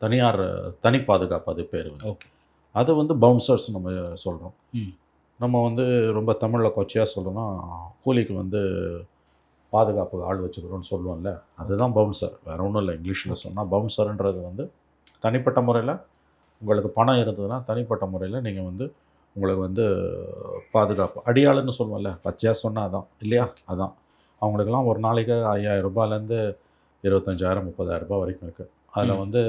தனியார் தனி பாதுகாப்பு அது பேர் ஓகே. அது வந்து பவுன்சர்ஸ் நம்ம சொல்கிறோம் ம். நம்ம வந்து ரொம்ப தமிழில் கொச்சையாக சொல்லணும்னா கூலிக்கு வந்து பாதுகாப்பு ஆள் வச்சுக்கிறோன்னு சொல்லுவோம்ல அதுதான் பவுன்சர் வேறு ஒன்றும் இல்லை இங்கிலீஷில் சொன்னால் பவுன்சர்ன்றது வந்து தனிப்பட்ட முறையில் உங்களுக்கு பணம் இருந்ததுன்னா தனிப்பட்ட முறையில் நீங்கள் வந்து உங்களுக்கு வந்து பாதுகாப்பு. அடியாளுன்னு சொல்லுவோம்ல பச்சையாக சொன்னால் அதான் இல்லையா? அதான். அவங்களுக்கெல்லாம் ஒரு நாளைக்கு ஐயாயிரம் ரூபாயிலேருந்து இருபத்தஞ்சாயிரம் முப்பதாயிரம் ரூபாய் வரைக்கும் இருக்குது அதில். வந்து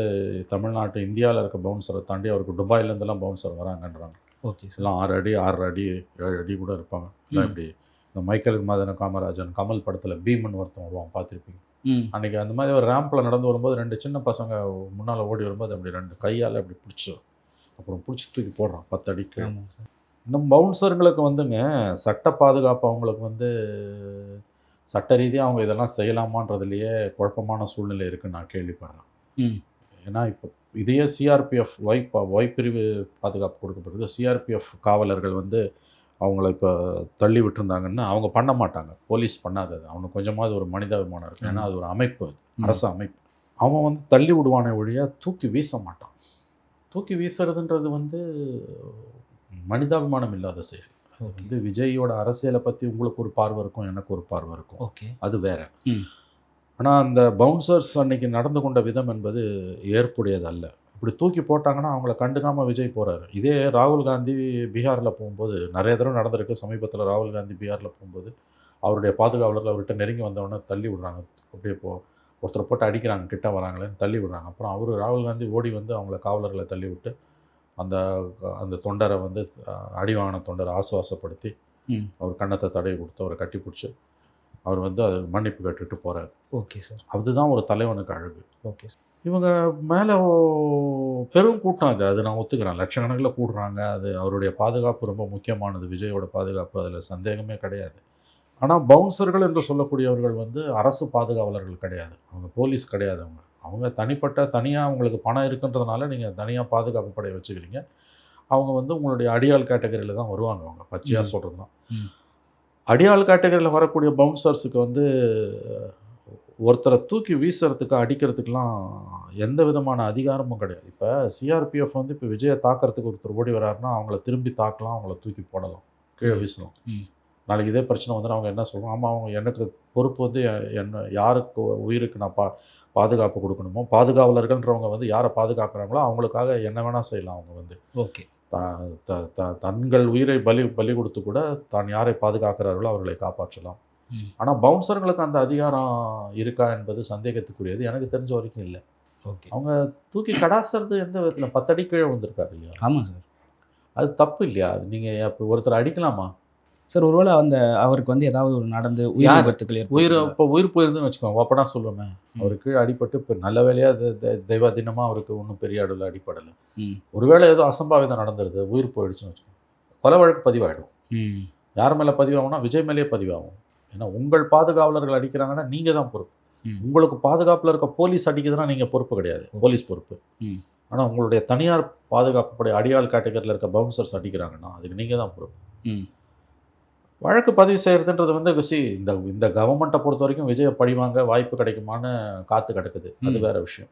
தமிழ்நாட்டு இந்தியாவில் இருக்க பவுன்சரை தாண்டி அவருக்கு துபாயிலேருந்துலாம் பவுன்சர் வராங்கன்றாங்க. Okay sir. எல்லாம் ஆறு அடி ஆறு அடி ஏழு அடி கூட இருப்பாங்க. ம். இப்படி இந்த மைக்கேல் மதன காமராஜன் கமல் படத்தில் பீமன் ஒருத்தன் வருவான் பார்த்துருப்பீங்க. அன்றைக்கி அந்த மாதிரி ஒரு ரேம்பில் நடந்து வரும்போது ரெண்டு சின்ன பசங்க முன்னால் ஓடி வரும்போது அப்படி ரெண்டு கையால் அப்படி பிடிச்சி அப்புறம் பிடிச்சி தூக்கி போடுறான் பத்து அடிக்கு. இன்னும் பவுன்சருங்களுக்கு வந்துங்க சட்ட பாதுகாப்பு அவங்களுக்கு வந்து சட்ட ரீதியாக அவங்க இதெல்லாம் செய்யலாமான்றதுலேயே குழப்பமான சூழ்நிலை இருக்குன்னு நான் கேள்விப்படுறேன். ஏன்னா இப்போ இதையே சிஆர்பிஎஃப் ஒய் ஒய் பிரிவு பாதுகாப்பு கொடுக்கப்பட்டிருக்கு சிஆர்பிஎஃப் காவலர்கள் வந்து அவங்கள இப்போ தள்ளி விட்டுருந்தாங்கன்னா அவங்க பண்ண மாட்டாங்க. போலீஸ் பண்ணாது அது அவனுக்கு கொஞ்சமாவது ஒரு மனிதாபிமானம் இருக்கும். ஏன்னா அது ஒரு அமைப்பு அது. அரசு அமைப்பு. அவன் வந்து தள்ளி விடுவானே ஒழிய தூக்கி வீச மாட்டான். தூக்கி வீசுறதுன்றது வந்து மனிதாபிமானம் இல்லாத செயல். அது வந்து விஜயோட அரசியலை பற்றி உங்களுக்கு ஒரு பார்வை இருக்கும் எனக்கு ஒரு பார்வை இருக்கும். ஓகே. அது வேற. ஆனால் அந்த பவுன்சர்ஸ் அன்னைக்கு நடந்து கொண்ட விதம் என்பது ஏற்புடையது அல்ல இப்படி தூக்கி போட்டாங்கன்னா அவங்கள கண்டுக்காம விஜய் போறாரு. இதே ராகுல் காந்தி பீகாரில் போகும்போது நிறைய தடவை நடந்திருக்கு. சமீபத்தில் ராகுல் காந்தி பீகாரில் போகும்போது அவருடைய பாதுகாவலர்கள் அவர்கிட்ட நெருங்கி வந்தவொடனே தள்ளி விடுறாங்க. அப்படியே போ ஒருத்தரை போட்டு அடிக்கிறாங்க கிட்ட வராங்களேன்னு தள்ளி விடுறாங்க. அப்புறம் அவர் ராகுல் காந்தி ஓடி வந்து அவங்கள காவலர்களை தள்ளி விட்டு அந்த அந்த தொண்டரை வந்து அஹ், அடி வாங்கின தொண்டரை ஆசுவாசப்படுத்தி அவர் கன்னத்தை தடவி கொடுத்து அவரை கட்டி பிடிச்சி அவர் வந்து அது மன்னிப்பு கேட்டுட்டு போறாரு. Okay sir. அதுதான் ஒரு தலைவனுக்கு அழகு. Okay sir. இவங்க மேலே பெரும் கூட்டம் அது. அது நான் ஒத்துக்கிறேன். லட்சக்கணக்கில் கூடுறாங்க. அது அவருடைய பாதுகாப்பு ரொம்ப முக்கியமானது. விஜயோட பாதுகாப்பு அதில் சந்தேகமே கிடையாது. ஆனால் பவுன்சர்கள் என்று சொல்லக்கூடியவர்கள் வந்து அரசு பாதுகாவலர்கள் கிடையாது. அவங்க போலீஸ் கிடையாது அவங்க. அவங்க தனிப்பட்ட தனியாக அவங்களுக்கு பணம் இருக்குன்றதுனால நீங்கள் தனியாக பாதுகாப்பு படை வச்சுக்கிறீங்க. அவங்க வந்து உங்களுடைய அடியாள் கேட்டகரியில் தான் வருவாங்க அவங்க. பச்சையாக. சொல்கிறது தான். அடியாள் கேட்டகரியில் வரக்கூடிய பவுன்சர்ஸுக்கு வந்து ஒருத்தரை தூக்கி வீசுறதுக்கு அடிக்கிறதுக்கெலாம் எந்த விதமான அதிகாரமும் கிடையாது. இப்போ சிஆர்பிஎஃப் வந்து இப்போ விஜயை தாக்கிறதுக்கு ஒருத்தர் ஓடி வராருன்னா அவங்கள திரும்பி தாக்கலாம் அவங்கள தூக்கி போடலாம் கீழே வீசலாம். நாளைக்கு இதே பிரச்சனை வந்து அவங்க என்ன சொல்லுவோம் ஆமாம் அவங்க எனக்கு பொறுப்பு வந்து என்ன யாருக்கு உயிருக்கு நான் பா பாதுகாப்பு கொடுக்கணுமோ பாதுகாவலர்கள்ன்றவங்க வந்து யாரை பாதுகாக்கிறாங்களோ அவங்களுக்காக என்ன வேணால் செய்யலாம் அவங்க வந்து. ஓகே. தங்கள் உயிரை பலி பலி கொடுத்து கூட தான் யாரை பாதுகாக்கிறார்களோ அவர்களை காப்பாற்றலாம். ஆனால் பவுன்சர்களுக்கு அந்த அதிகாரம் இருக்கா என்பது சந்தேகத்துக்குரியது. எனக்கு தெரிஞ்ச வரைக்கும் இல்லை. ஓகே. அவங்க தூக்கி கடாசுறது எந்த விதத்தில்? பத்தடி கீழே வந்திருக்காரு இல்லையா? ஆமாம் சார். அது தப்பு இல்லையா? அது நீங்கள் அப்போ ஒருத்தர் அடிக்கலாமா? சார் ஒருவேளை அந்த அவருக்கு வந்து ஏதாவது ஒரு நடந்து உயிர் யார்? விபத்துக்கள் உயிர் இப்போ உயிர் போயிருந்துன்னு வச்சுக்கோங்க அப்படா சொல்லுவேன் அவருக்கு கீழே அடிபட்டு இப்போ நல்ல வேலையாக தெய்வாதீனமாக அவருக்கு ஒன்றும் பெரிய அளவில் அடிப்படலை ஒருவேளை ஏதோ அசம்பாவிதம் நடந்துருது உயிர் போயிடுச்சுன்னு வச்சுக்கோங்க. கொலை வழக்கு பதிவாயிடும். யார் மேலே பதிவாகும்னா விஜய் மேலேயே பதிவாகும். ஏன்னா உங்கள் பாதுகாவலர்கள் அடிக்கிறாங்கன்னா நீங்கள் தான் பொறுப்பு. உங்களுக்கு பாதுகாப்பில் இருக்க போலீஸ் அடிக்குதுன்னா நீங்கள் பொறுப்பு கிடையாது. போலீஸ் பொறுப்பு. ஆனால் உங்களுடைய தனியார் பாதுகாப்பு படை அடியாள் கேட்டகரியில் இருக்க பவுன்சர்ஸ் அடிக்கிறாங்கன்னா அதுக்கு நீங்கள் தான் பொறுப்பு. வழக்கு பதிவு செய்கிறதுன்றது வந்து சி இந்த இந்த கவர்மெண்ட்டை பொறுத்த வரைக்கும் விஜயை பழிவாங்க வாய்ப்பு கிடைக்குமான்னு காத்து கிடக்குது. அது. வேற விஷயம்.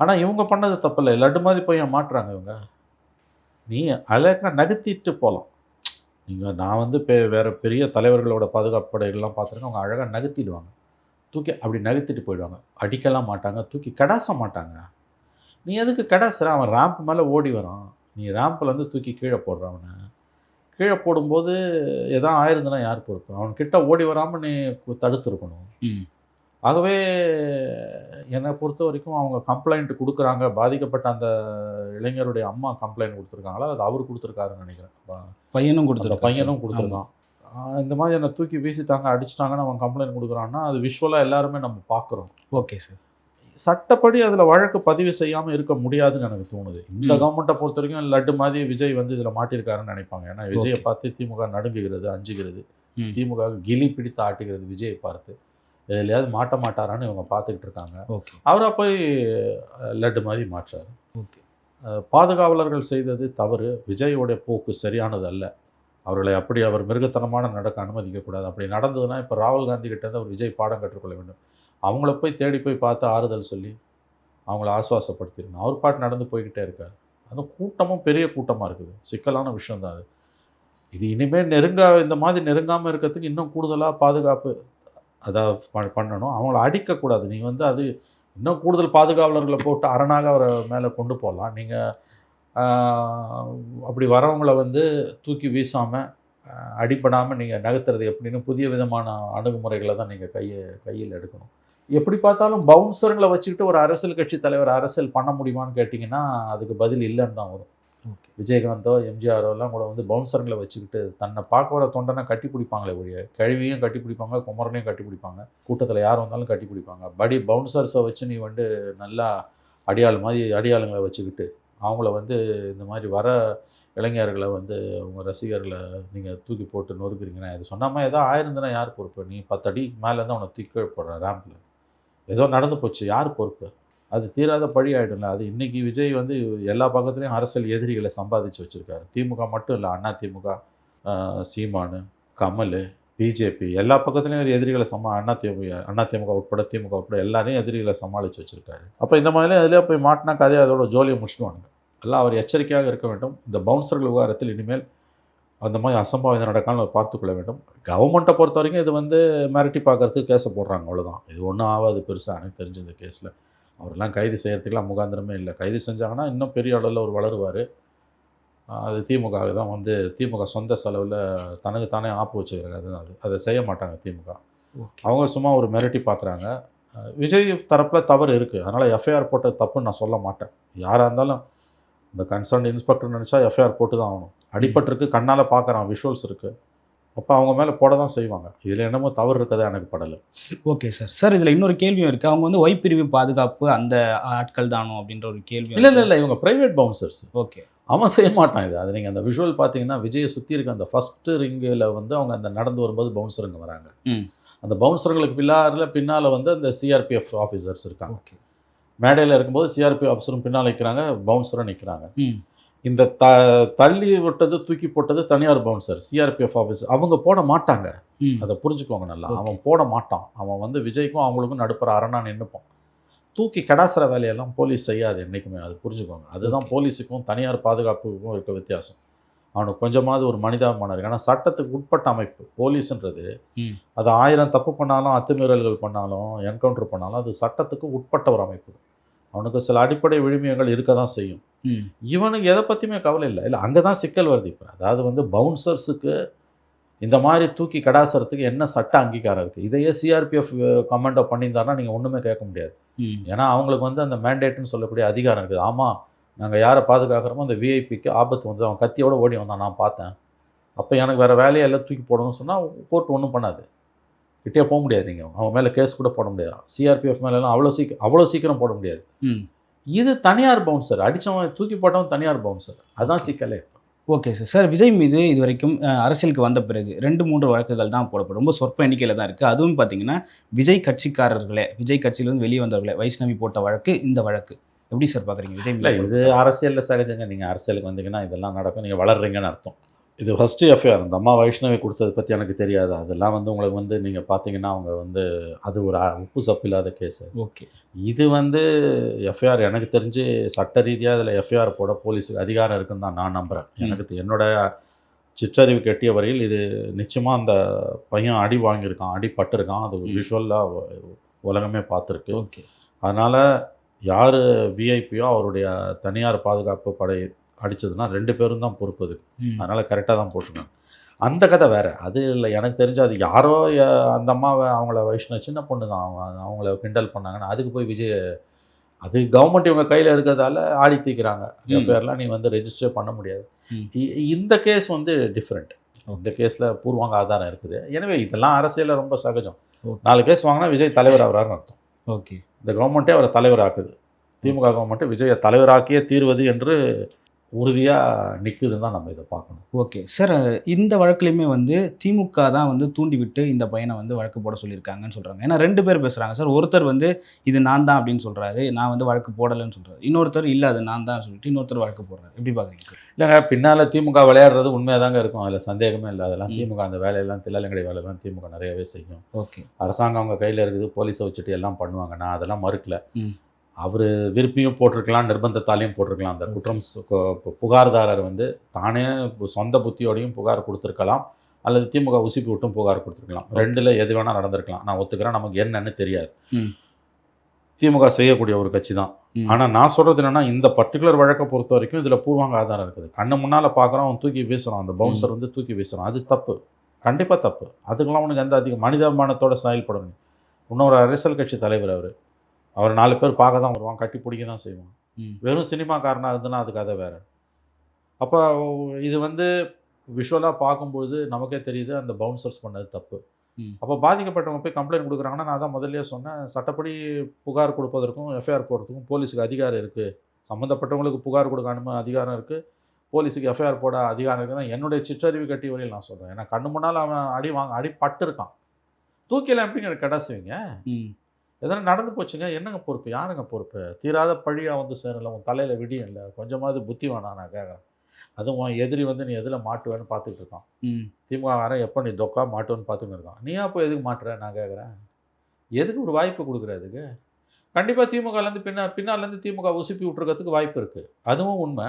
ஆனால் இவங்க பண்ணது தப்பில்லை. லட்டு மாதிரி போய் மாட்டுறாங்க இவங்க? நீ அழகாக நகர்த்திட்டு போகலாம் நீங்கள் நான் வந்து பெ வேறு பெரிய தலைவர்களோட பாதுகாப்பு படைகள்லாம் பார்த்துருக்கேன். அவங்க அழகாக நகர்த்திடுவாங்க. தூக்கி அப்படி நகர்த்திட்டு போயிடுவாங்க. அடிக்கலாம் மாட்டாங்க. தூக்கி கடாச மாட்டாங்க. நீ எதுக்கு கடாசுற? அவன் ரேம்ப் மேலே ஓடி வரான். நீ ரேம்பில் வந்து தூக்கி கீழே போடுற அவனை. கீழே போடும்போது எதாவது ஆயிருந்தனா யார் பொறுப்பு? அவன் கிட்ட ஓடி வராமல் நீ தடுத்திருக்கணும். ஆகவே என்னை பொறுத்த வரைக்கும் அவங்க கம்ப்ளைண்ட் கொடுக்குறாங்க. பாதிக்கப்பட்ட அந்த இளைஞருடைய அம்மா கம்ப்ளைண்ட் கொடுத்துருக்காங்களா? அது அவர் கொடுத்துருக்காருன்னு நினைக்கிறேன். பையனும் கொடுத்துருக்கான் பையனும் கொடுத்துருக்கான். இந்த மாதிரி என்னை தூக்கி வீசிட்டாங்க அடிச்சிட்டாங்கன்னு அவன் கம்ப்ளைண்ட் கொடுக்குறான்னா அது விஷுவலாக எல்லாருமே நம்ம பார்க்குறோம். Okay sir. சட்டப்படி அதில் வழக்கு பதிவு செய்யாமல் இருக்க முடியாதுன்னு எனக்கு தோணுது. இந்த. கவர்மெண்ட்டை பொறுத்த வரைக்கும் லட்டு மாதிரி விஜய் வந்து இதில் மாட்டியிருக்காருன்னு நினைப்பாங்க. ஏன்னா விஜயை. பார்த்து திமுக நடுங்குகிறது அஞ்சுகிறது. திமுக கிளி பிடித்து ஆட்டுகிறது விஜயை பார்த்து. எதுலையாவது மாட்ட மாட்டாரான்னு இவங்க பார்த்துக்கிட்டு இருக்காங்க. அவராக போய் லட்டு மாதிரி மாற்றாரு. ஓகே. பாதுகாவலர்கள் செய்தது தவறு. விஜயோடைய போக்கு சரியானது அல்ல. அவர்களை அப்படி அவர் மிருகத்தனமான நடக்க அனுமதிக்கக்கூடாது. அப்படி நடந்ததுன்னா இப்போ ராகுல் காந்தி கிட்ட இருந்து அவர் விஜய் பாடம் கற்றுக்கொள்ள வேண்டும். அவங்கள போய் தேடி போய் பார்த்து ஆறுதல் சொல்லி அவங்கள ஆஸ்வாசப்படுத்திடணும் அவர் பாட்டு நடந்து போய்கிட்டே இருக்கார். அதுவும் கூட்டமும் பெரிய கூட்டமாக இருக்குது. சிக்கலான விஷயந்தான் அது. இது இனிமேல் நெருங்கா இந்த மாதிரி நெருங்காமல் இருக்கிறதுக்கு இன்னும் கூடுதலாக பாதுகாப்பு அதாவது ப- பண்ணணும். அவங்கள அடிக்கக்கூடாது. நீங்கள் வந்து அது இன்னும் கூடுதல் பாதுகாவலர்களை போட்டு அரணாக அவரை மேலே கொண்டு போகலாம் நீங்கள் அப்படி வரவங்களை வந்து தூக்கி வீசாமல் அடிப்படாமல் நீங்கள் நகர்த்துறது எப்படின்னு புதிய விதமான அணுகுமுறைகளை தான் நீங்கள் கையை கையில் எடுக்கணும். எப்படி பார்த்தாலும் பவுன்சருங்களை வச்சுக்கிட்டு ஒரு அரசியல் கட்சி தலைவர் அரசியல் பண்ண முடியுமான்னு கேட்டிங்கன்னா அதுக்கு பதில் இல்லைன்னு தான் வரும். ஓகே. விஜயகாந்தோ எம்ஜிஆரோ எல்லாம் கூட வந்து பவுன்சருங்களை வச்சுக்கிட்டு தன்னை பார்க்க வர தொண்டனை கட்டி பிடிப்பாங்களே ஒழிய கழுவியும் கட்டி பிடிப்பாங்க குமரனையும் கட்டி பிடிப்பாங்க. கூட்டத்தில் யார் வந்தாலும் கட்டி பிடிப்பாங்க. படி பவுன்சர்ஸை வச்சு நீ வந்து நல்லா அடியாள் மாதிரி அடியாளுங்களை வச்சுக்கிட்டு அவங்கள வந்து இந்த மாதிரி வர இளைஞர்களை வந்து உங்கள் ரசிகர்களை நீங்கள் தூக்கி போட்டு நொறுக்குறீங்கன்னா. இது சொன்னாமல் ஏதோ ஆயிருந்தனா யார் பொறுப்பு? நீ பத்து அடி மேலேருந்து அவனை தூக்கி போடுற ரேம்பில் ஏதோ நடந்து போச்சு. யார் பொறுப்பு? அது தீராத பழி ஆகிடும்ல அது இன்றைக்கி விஜய் வந்து எல்லா பக்கத்துலேயும் அரசியல் எதிரிகளை சம்பாதிச்சு வச்சுருக்காரு. திமுக மட்டும் இல்லை அண்ணா திமுக சீமானு கமல் பிஜேபி எல்லா பக்கத்துலேயும் எதிரிகளை சமா அண்ணா திமுக அண்ணா திமுக உட்பட திமுக உட்பட எல்லாரையும் எதிரிகளை சமாளித்து வச்சுருக்காரு. அப்போ இந்த மாதிரிலாம் எதுலேயே போய் மாட்டினா கதையை அதோட ஜோலியை முடிச்சுடுவானுங்க. எல்லாம் அவர் எச்சரிக்கையாக இருக்க வேண்டும். இந்த பவுன்சர்கள் விவகாரத்தில் இனிமேல் அந்த மாதிரி அசம்பாவிதம் நடக்காமல் பார்த்துக்கொள்ள வேண்டும். கவர்மெண்ட்டை பொறுத்த வரைக்கும் இது வந்து மிரட்டி பார்க்கறதுக்கு கேஸை போடுறாங்க அவ்வளோதான் இது ஒன்றும் ஆகாது பெருசாக எனக்கு தெரிஞ்ச இந்த கேஸில் அவரெல்லாம் கைது செய்யறதுக்கெல்லாம் முகாந்திரமே இல்லை. கைது செஞ்சாங்கன்னா இன்னும் பெரிய அளவில் அவர் வளருவார். அது திமுக தான் வந்து திமுக சொந்த செலவில் தனக்கு தானே ஆப்பு வச்சுக்கிறாங்க. அது அது அதை செய்ய மாட்டாங்க திமுக. அவங்க சும்மா ஒரு மிரட்டி பார்க்குறாங்க. விஜய் தரப்பில் தவறு இருக்குது அதனால் எஃப்ஐஆர் போட்டது தப்புன்னு நான் சொல்ல மாட்டேன். யாராக இருந்தாலும் இந்த கன்சர்ன் இன்ஸ்பெக்டர் நினச்சா எஃப்ஐஆர் போட்டு தான் ஆகணும். அடிபட்டிருக்கு கண்ணால் பார்க்குறான் விஷுவல்ஸ் இருக்குது அப்போ அவங்க மேலே போட தான் செய்வாங்க. இதில் என்னமோ தவறு இருக்கதா எனக்கு படலை. ஓகே சார் சார் இதில் இன்னொரு கேள்வியும் இருக்குது அவங்க வந்து ஒய் பிரிவு பாதுகாப்பு அந்த ஆட்கள் தானோ அப்படின்ற ஒரு கேள்வி இல்லை இல்லை இல்லை. இவங்க ப்ரைவேட் பவுன்சர்ஸ் ஓகே அவன் செய்ய மாட்டான் இது. அது நீங்கள் அந்த விஷுவல் பார்த்தீங்கன்னா விஜயை சுற்றி இருக்க அந்த ஃபஸ்ட்டு ரிங்கில் வந்து அவங்க அந்த நடந்து வரும்போது பவுன்சருங்க வராங்க. அந்த பவுன்சருங்களுக்கு பின்னாரில் பின்னால் வந்து அந்த சிஆர்பிஎஃப் ஆஃபீஸர்ஸ் இருக்காங்க. ஓகே மேடையில் இருக்கும்போது சிஆர்பி ஆஃபீஸரும் பின்னால் நிற்கிறாங்க பவுன்சரும் நிற்கிறாங்க இந்த த தள்ளி விட்டது தூக்கி போட்டது தனியார் பவுன்சர் சிஆர்பிஎஃப் ஆஃபீஸ் அவங்க போட மாட்டாங்க. அதை புரிஞ்சுக்கோங்க நல்லா. அவன் போட மாட்டான். அவன் வந்து விஜய்க்கும் அவங்களுக்கும் நடுப்புற அரணா நின்றுப்பான் தூக்கி கடாசுற வேலையெல்லாம் போலீஸ் செய்யாது என்றைக்குமே அது புரிஞ்சுக்கோங்க. அதுதான். போலீஸுக்கும் தனியார் பாதுகாப்புக்கும் இருக்க வித்தியாசம். அவனுக்கு கொஞ்சமாவது ஒரு மனிதாபிமானம் இருக்கு. ஆனால் சட்டத்துக்கு உட்பட்ட அமைப்பு போலீஸ்ன்றது. அது ஆயிரம் தப்பு பண்ணாலும் அத்துமீறல்கள் பண்ணாலும் என்கவுண்டர் பண்ணாலும் அது சட்டத்துக்கு உட்பட்ட ஒரு அமைப்பு. அவனுக்கு சில அடிப்படை விழுமியங்கள் இருக்க தான் செய்யும் இவனுக்கு எதை பற்றியுமே கவலை இல்லை. இல்லை அங்கே தான் சிக்கல் வருது இப்போ. அதாவது வந்து பவுன்சர்ஸுக்கு இந்த மாதிரி தூக்கி கடாசுறதுக்கு என்ன சட்ட அங்கீகாரம் இருக்குது இதையே சிஆர்பிஎஃப் கமெண்டோ பண்ணியிருந்தாருன்னா நீங்கள் ஒன்றுமே கேட்க முடியாது. ஏன்னா அவங்களுக்கு வந்து அந்த மேண்டேட்னு சொல்லக்கூடிய அதிகாரம் இருக்குது. ஆமாம் நாங்கள் யாரை பாதுகாக்கிறோமோ அந்த விஐபிக்கு ஆபத்து வந்து அவன் கத்தியோட ஓடி வந்தான் நான் பார்த்தேன். அப்போ எனக்கு வேறு வேலையை எல்லாம் தூக்கி போடணும்னு சொன்னால் கோர்ட் ஒன்றும் பண்ணாது. கிட்டே போக முடியாது நீங்கள் அவன் மேலே கேஸ் கூட போட முடியாது. சிஆர்பிஎஃப் மேலெல்லாம் அவ்வளோ சீக்கிரம் அவ்வளோ சீக்கிரம் போட முடியாது. இது தனியார் பவுன்சர் அடித்தவன் தூக்கி போட்டவன் தனியார் பவுன்சர் அதான் சிக்கலே ஓகே சார் சார் விஜய் மீது இது வரைக்கும் அரசியலுக்கு வந்த பிறகு ரெண்டு மூன்று வழக்குகள் தான் போடப்படும். ரொம்ப சொற்ப எண்ணிக்கையில் தான் இருக்குது அதுவும் பார்த்தீங்கன்னா விஜய் கட்சிக்காரர்களே விஜய் கட்சியிலிருந்து வெளியே வந்தவர்களே வைஷ்ணவி போட்ட வழக்கு இந்த வழக்கு. எப்படி சார் பார்க்குறீங்க விஜய் இல்லை இது அரசியலில் சகஜங்க. நீங்கள் அரசியலுக்கு வந்தீங்கன்னா இதெல்லாம் நடக்கும். நீங்கள் வளர்றீங்கன்னு அர்த்தம். இது ஃபஸ்ட்டு எஃப்ஐஆர் இந்த அம்மா வைஷ்ணவி கொடுத்ததை பற்றி எனக்கு தெரியாது. அதெல்லாம் வந்து உங்களுக்கு வந்து நீங்கள் பார்த்தீங்கன்னா அவங்க வந்து அது ஒரு உப்பு சப்பு இல்லாத கேஸ் ஓகே. இது வந்து எஃப்ஐஆர் எனக்கு தெரிஞ்சு சட்ட ரீதியாக இதில் எஃப்ஐஆர் போட போலீஸுக்கு அதிகாரம் இருக்குன்னு தான் நான் நம்புகிறேன் எனக்கு என்னோட சிற்றறிவு கெட்டிய வரையில் இது நிச்சயமாக அந்த பையன் அடி வாங்கியிருக்கான் அடி பட்டிருக்கான். அது. விஷுவலாக உலகமே பார்த்துருக்கு. ஓகே. அதனால் யார் விஐபியோ அவருடைய தனியார் பாதுகாப்பு படை அடிச்சதுன்னா ரெண்டு பேரும் தான் பொறுப்பு அதுக்கு. அதனால் கரெக்டாக தான் போட்டுருக்காங்க. அந்த கதை வேறு. அது இல்லை எனக்கு தெரிஞ்சு அது யாரோ அந்த அம்மாவை அவங்கள வைஷ்ணவ சின்ன பொண்ணு தான். அவங்க அவங்கள கிண்டல் பண்ணாங்கன்னா அதுக்கு போய் விஜய் அது கவர்மெண்ட் இவங்க கையில் இருக்கிறதால ஆடி தீக்கிறாங்க. எஃப்ஐஆர்லாம் நீ வந்து ரெஜிஸ்டர் பண்ண முடியாது. இந்த கேஸ் வந்து டிஃப்ரெண்ட் இந்த கேஸில் பூர்வாங்க ஆதாரம் இருக்குது. எனவே இதெல்லாம் அரசியலில் ரொம்ப சகஜம். நாலு கேஸ் வாங்கினா விஜய் தலைவர் ஆகிறாருன்னு அர்த்தம். ஓகே. இந்த கவர்மெண்ட்டே அவரை தலைவராக்குது. திமுக கவர்மெண்ட்டு விஜயை தலைவராக்கியே தீர்வது என்று உறுதியாக நிற்குதுன்னு தான் நம்ம இதை பார்க்கணும். ஓகே. சார் இந்த வழக்குலையுமே வந்து திமுக தான் வந்து தூண்டி விட்டு இந்த பையனை வந்து வழக்கு போட சொல்லியிருக்காங்கன்னு சொல்கிறாங்க ஏன்னா ரெண்டு பேர் பேசுகிறாங்க சார் ஒருத்தர் வந்து இது நான் தான் அப்படின்னு சொல்கிறாரு நான் வந்து வழக்கு போடலைன்னு சொல்கிறாரு இன்னொருத்தர் இல்லை அது நான் தான் சொல்லிட்டு இன்னொருத்தர் வழக்கு போடுறாரு. எப்படி பார்க்குறீங்க சார்? இல்லைங்க பின்னால் திமுக விளையாடுறது உண்மையாக தாங்க இருக்கும். அதில் சந்தேகமே இல்லை. அதெல்லாம். திமுக அந்த வேலையெல்லாம் தில்லாலங்கடை வேலையெல்லாம் திமுக நிறையவே செய்யும். ஓகே. அரசாங்கம் அவங்க கையில் இருக்குது. போலீஸை வச்சுட்டு எல்லாம் பண்ணுவாங்க. நான் அதெல்லாம் மறுக்கல. அவர் விருப்பியும் போட்டிருக்கலாம் நிர்பந்தத்தாலையும் போட்டிருக்கலாம். அந்த குற்றம் புகார்தாரர் வந்து தானே சொந்த புத்தியோடையும் புகார் கொடுத்துருக்கலாம் அல்லது திமுக உசுப்பி விட்டும் புகார் கொடுத்துருக்கலாம். ரெண்டுல எது வேணா நடந்திருக்கலாம். நான் ஒத்துக்கிறேன் நமக்கு என்னன்னு தெரியாது. திமுக செய்யக்கூடிய ஒரு கட்சி தான். ம். ஆனா நான் சொல்றது என்னன்னா இந்த பர்டிகுலர் வழக்கை பொறுத்த வரைக்கும் இதுல பூர்வாங்க ஆதாரம் இருக்குது. கண்ணு முன்னால பார்க்குறோம் அவன் தூக்கி வீசுறான். அந்த பவுன்சர் வந்து தூக்கி வீசுறான். அது தப்பு. கண்டிப்பா தப்பு. அதுக்கெல்லாம் அவனுக்கு எந்த அதிக மனிதாபிமானத்தோட செயல்படணும். இன்னொரு அரசியல் கட்சி தலைவர் அவர். அவர் நாலு பேர் பார்க்க தான் வருவான் கட்டி பிடிக்க தான் செய்வான். வெறும் சினிமாக்காரனா இருந்தனா அது கதை வேற. அப்போ இது வந்து விஷுவலாக பார்க்கும்பொழுது நமக்கே தெரியுது அந்த பவுன்சர்ஸ் பண்ணது தப்பு. அப்போ பாதிக்கப்பட்டவங்க போய் கம்ப்ளைண்ட் கொடுக்குறாங்கன்னா நான் தான் முதல்லயே சொன்னேன் சட்டப்படி புகார் கொடுப்பதற்கும் எஃப்ஐஆர் போடுறதுக்கும் போலீஸுக்கு அதிகாரம் இருக்குது சம்மந்தப்பட்டவங்களுக்கு புகார் கொடுக்க அனுமதி அதிகாரம் இருக்குது போலீஸுக்கு எஃப்ஐஆர் போட அதிகாரம் இருக்குன்னா என்னுடைய சிற்றறிவு கட்டி வரையில் நான் சொல்கிறேன் ஏன்னா கண்ணு முன்னால் அவன் அடி வாங்க அடி பட்டு இருக்கான் தூக்கில எப்படிங்க கடாசுவீங்க ம் எதனா நடந்து போச்சுங்க? என்னங்க பொறுப்பு? யாருங்க பொறுப்பு? தீராத பழியாக வந்து சேரல உன் தலையில் விடியும் இல்லை. கொஞ்சமாவது புத்தி வேணாம் நான் கேட்குறேன் அதுவும் உன் எதிரி வந்து நீ எதில் மாட்டுவேன்னு பார்த்துட்டு இருக்கான். திமுக வரேன் எப்போ நீ தொக்கா மாட்டுவேன்னு பார்த்துன்னு இருக்கான். நீயா போய் எதுக்கு மாட்டுற? நான் கேட்குறேன் எதுக்கு ஒரு வாய்ப்பு கொடுக்குற அதுக்கு கண்டிப்பாக திமுகலேருந்து பின்னா பின்னாலேருந்து திமுக உசுப்பி விட்டுருக்கிறதுக்கு வாய்ப்பு இருக்குது அதுவும் உண்மை.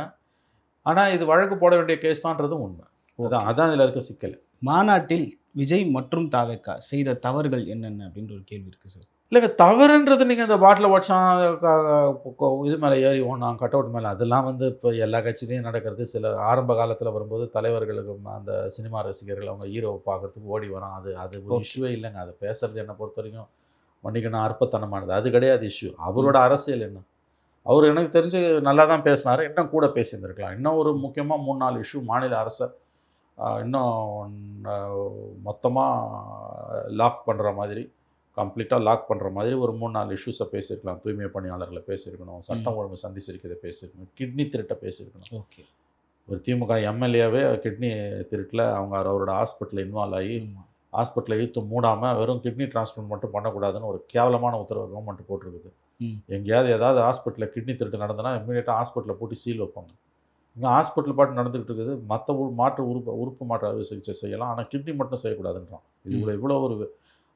ஆனால் இது வழக்கு போட வேண்டிய கேஸ் தான்றதும் உண்மை. அதான் அதான் இதில் இருக்க சிக்கல். மாநாட்டில் விஜய் மற்றும் தாவேக்கா செய்த தவறுகள் என்னென்ன அப்படின்ற ஒரு கேள்வி இருக்கு சார் இல்லைங்க தவறுன்றது நீங்கள் இந்த பாட்டில் க- இது மேலே ஏறி ஓனான் கட் அவுட் மேலே. அதெல்லாம் வந்து இப்போ எல்லா கட்சியிலையும் நடக்கிறது. சில ஆரம்ப காலத்தில் வரும்போது தலைவர்களுக்கு அந்த சினிமா ரசிகர்கள் அவங்க ஹீரோவை பார்க்கறதுக்கு ஓடி வரான். அது அது ஒரு. இஷ்யூவே இல்லைங்க. அதை பேசுறது என்னை பொறுத்த வரைக்கும் மன்னிக்கணும் அற்பத்தனமானது. அது கிடையாது இஷ்யூ அவரோட அரசியல் என்ன? அவர் எனக்கு தெரிஞ்சு நல்லா தான் பேசினார். இன்னும் கூட பேசியிருந்திருக்கலாம். இன்னும் ஒரு முக்கியமாக மூணு நாலு இஷ்யூ மாநில அரசை இன்னும் மொத்தமாக லாக் பண்ணுற மாதிரி கம்ப்ளீட்டாக லாக் பண்ணுற மாதிரி ஒரு மூணு நாலு இஷ்யூஸை பேசியிருக்கலாம் தூய்மை பணியாளர்களை பேசியிருக்கணும் சட்டம் ஒழுங்கு சந்திச்சிருக்கிறத பேசியிருக்கணும் கிட்னி திருட்டை பேசியிருக்கணும் ஓகே. ஒரு திமுக எம்எல்ஏவே கிட்னி திருட்டில் அவங்க அவரோட ஹாஸ்பிட்டலில் இன்வால்வ் ஆகி ஹாஸ்பிட்டலை இழுத்து மூடாமல் வெறும் கிட்னி டிரான்ஸ்பிளான்ட் மட்டும் பண்ணக்கூடாதுன்னு ஒரு கேவலமான உத்தரவு கவர்மெண்ட் போட்டிருக்குது. எங்கேயாவது ஏதாவது ஹாஸ்பிட்டலில் கிட்னி திருட்டு நடந்தனா இம்மீடியட்டாக ஹாஸ்பிட்டலில் போட்டு சீல் வைப்பாங்க. இங்கே ஹாஸ்பிட்டல் பாட்டு நடந்துக்கிட்டு இருக்குது. மற்ற மாற்று உறுப்பு உறுப்பு மாற்று அறுவை சிகிச்சை செய்யலாம். ஆனால் கிட்னி மட்டும் செய்யக்கூடாதுன்றான். இது இவ்வளோ இவ்வளோ ஒரு